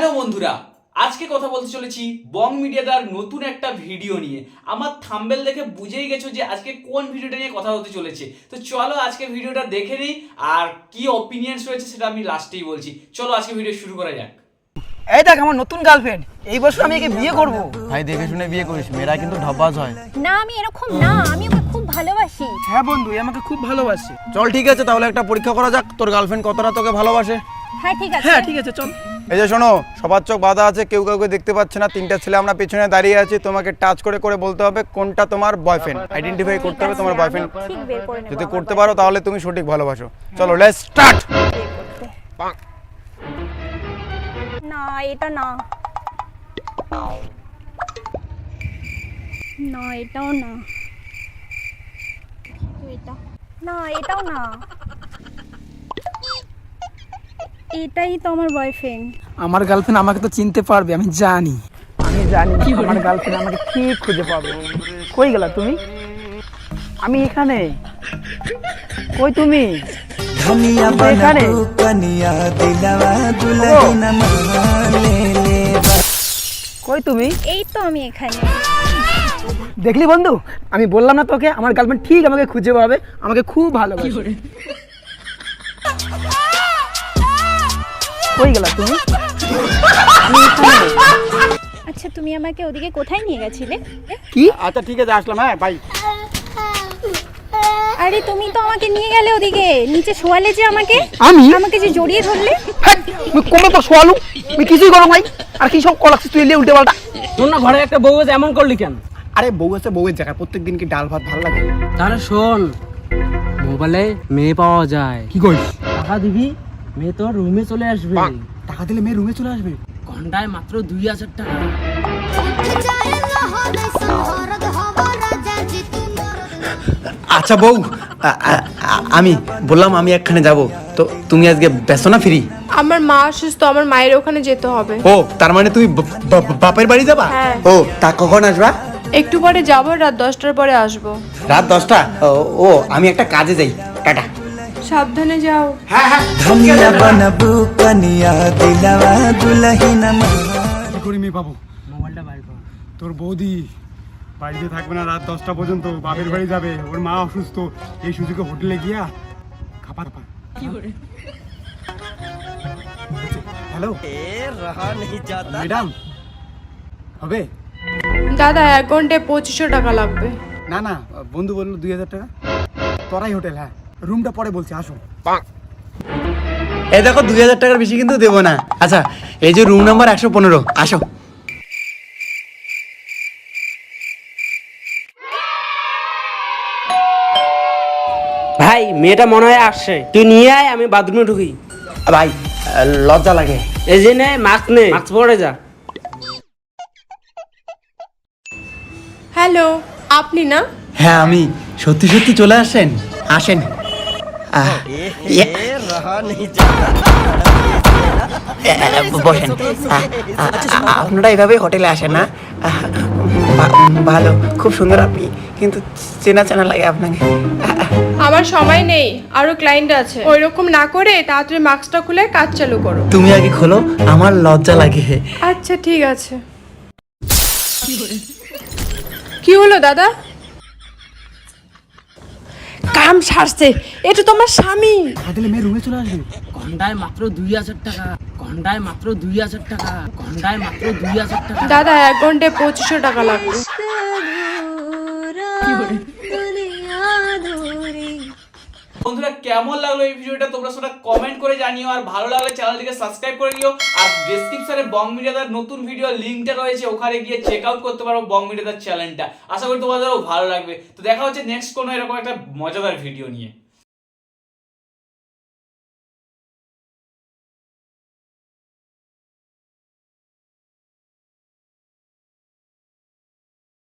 Hello বন্ধুরা আজকে কথা বলতে চলেছি বং মিডিয়া মিডিয়াদার নতুন একটা ভিডিও নিয়ে। আমার থাম্বেল দেখে বুঝেই গেছো যে আজকে কোন ভিডিওটা নিয়ে কথা হতে চলেছে। তো চলো আজকে ভিডিওটা দেখে নিই আর কি অপিনিয়ন্স রয়েছে সেটা আমি লাস্টেই বলছি। চলো আজকে ভিডিও শুরু করা যাক। এই দেখ আমার নতুন গার্লফ্রেন্ড এই বছর আমি একে বিয়ে করব। ভাই দেখে শুনে বিয়ে করিস। মেয়েরা কিন্তু ঢব্বাজ হয়। না আমি এরকম না। আমি ওকে খুব ভালোবাসি। হ্যাঁ বন্ধু এ আমাকে খুব ভালোবাসে। চল ঠিক আছে তাহলে একটা পরীক্ষা করা যাক। তোর গার্লফ্রেন্ড কতটা তোকে ভালোবাসে? হ্যাঁ ঠিক আছে। হ্যাঁ ঠিক আছে চল। এই যে শোনো সবার চোখ বাধা আছে কেউ কাউকে দেখতে পাচ্ছে না। তিনটা ছেলে আমরা পেছনে দাঁড়িয়ে আছি তোমাকে টাচ করে করে বলতে হবে কোনটা তোমার বয়ফ্রেন্ড আইডেন্টিফাই করতে হবে তোমার বয়ফ্রেন্ড ঠিক বের করে নেব যদি করতে পারো তাহলে তুমি সঠিক ভালোবাসো। চলো লেটস স্টার্ট না এটা না। না এটাও না। এটা না এটাও না। এটাই তো আমার বয়ফ্রেন্ড আমার গার্লফ্রেন্ড আমাকে তো চিনতে পারবে আমি জানি। আমি জানি আমার গার্লফ্রেন্ড আমাকে ঠিক খুঁজে পাবে? কই গেলা তুমি? আমি এখানে। কই তুমি? ধনিয়া এখানে? কানিয়া দিলাওয়া দুলাইনা মালে কই তুমি? এই তো আমি এখানে। দেখলি বন্ধু? আমি বললাম না তোকে আমার গার্লফ্রেন্ড ঠিক আমাকে খুঁজে পাবে আমাকে খুব ভালো বয়ফোরে কই গেলা তুমি? আচ্ছা তুমি আমাকে ওদিকে কোথায় নিয়ে গেছিলে? কি? আচ্ছা ঠিক আছে আসলাম হ্যাঁ বাই আরে তুমি তো আমাকে নিয়ে গেলে ওদিকে। নিচে শোয়ালে যে আমাকে। আমি? আমাকে যে জড়িয়ে ধরলে। হ্যাঁ তুই তো শোয়ালু। তুই কিছুই করো ভাই আর কি সব কল তুই এলে উল্টে পাল্টা। তোর না ঘরে একটা বউ আছে এমন করলি কেন? আরে বউ আছে বউয়ের জায়গায়। প্রত্যেক দিন কি ডাল ভাত ভালো লাগে? তাহলে শোন মোবাইলে মেয়ে পাওয়া যায়। কি করিস? টাকা দিবি? মেয়ে তোর রুমে চলে আসবে। টাকা দিলে মেয়ে রুমে চলে আসবে। ঘন্টায় মাত্র দুই হাজার টাকা। আচ্ছা বউ আমি বললাম আমি একখানে যাব। তো তুমি আজকে ব্যস্ত না ফ্রি? আমার মা অসুস্থ আমার মায়ের ওখানে যেতে হবে। ও তার মানে তুমি বাপের বাড়ি যাবা? হ্যাঁ। ও তা কখন আসবা? একটু পরে যাব রাত দশটার পরে আসব। রাত দশটা? ও ও আমি একটা কাজে যাই। টাটা। সাবধানে যাও। হ্যাঁ, হ্যাঁ। ধনিয়া বানাবো কানিয়া দিলাওয়া দুলাহিনা করি মেয়ে পাবো মোবাইলটা বাইর কর। তোর বৌদি বাড়িতে থাকবে না রাত দশটা পর্যন্ত। বাপের বাড়ি যাবে ওর মা অসুস্থ। এই সুযোগে হোটেলে গিয়া খাপার পা হ্যালো? ম্যাডাম হবে? দাদা অ্যাকাউন্টে পঁচিশশো টাকা লাগবে। না না বন্ধু বলল দুই হাজার টাকা। তোরাই হোটেল হ্যাঁ। রুমটা পরে বলছি আসো এই দেখো দুই হাজার টাকার বেশি কিন্তু দেবো না। আচ্ছা এই যে রুম নাম্বার একশো পনেরো আসো। ভাই মেয়েটা মনে হয় আসছে। তুই নিয়ে আয় আমি বাথরুমে ঢুকি। ভাই লজ্জা লাগে। এই যে নে মাস্ক নে। মাস্ক পরে যা। হ্যালো আপনি না? হ্যাঁ আমি। সত্যি সত্যি চলে আসেন? আসেন। এ, এ, বসেন আপনারা এভাবে হোটেলে আসেন না। ভালো খুব সুন্দর আপনি। কিন্তু চেনা চেনা লাগে আপনাকে। আমার সময় নেই আরও ক্লায়েন্ট আছে। ওই রকম না করে তাড়াতাড়ি মাস্কটা খুলে কাজ চালু করো। তুমি আগে খোলো আমার লজ্জা লাগে। আচ্ছা ঠিক আছে। কি হলো দাদা? কাম সারছে এটা তোমার স্বামী। তাহলে মেয়ে রুমে চলে আসবে। ঘন্টায় মাত্র দুই হাজার টাকা ঘন্টায় মাত্র দুই হাজার টাকা ঘন্টায় মাত্র দুই হাজার টাকা। দাদা এক ঘন্টায় পঁচিশশো টাকা লাগবে। বন্ধুরা, কেমন লাগল এই ভিডিওটা? তোমরা সেটা কমেন্ট করে জানিও, আর ভালো লাগলে চ্যানেলটিকে সাবস্ক্রাইব করে দিও আর ডেসক্রিপশনে বং মিডিয়াদার নতুন ভিডিও লিঙ্কটা রয়েছে, ওখানে গিয়ে চেক আউট করতে পারো বং মিডিয়াদার চ্যানেলটা আশা করি তোমাদেরও ভালো লাগবে। তো দেখা হচ্ছে নেক্সট কোনো এরকম একটা মজাদার ভিডিও নিয়ে।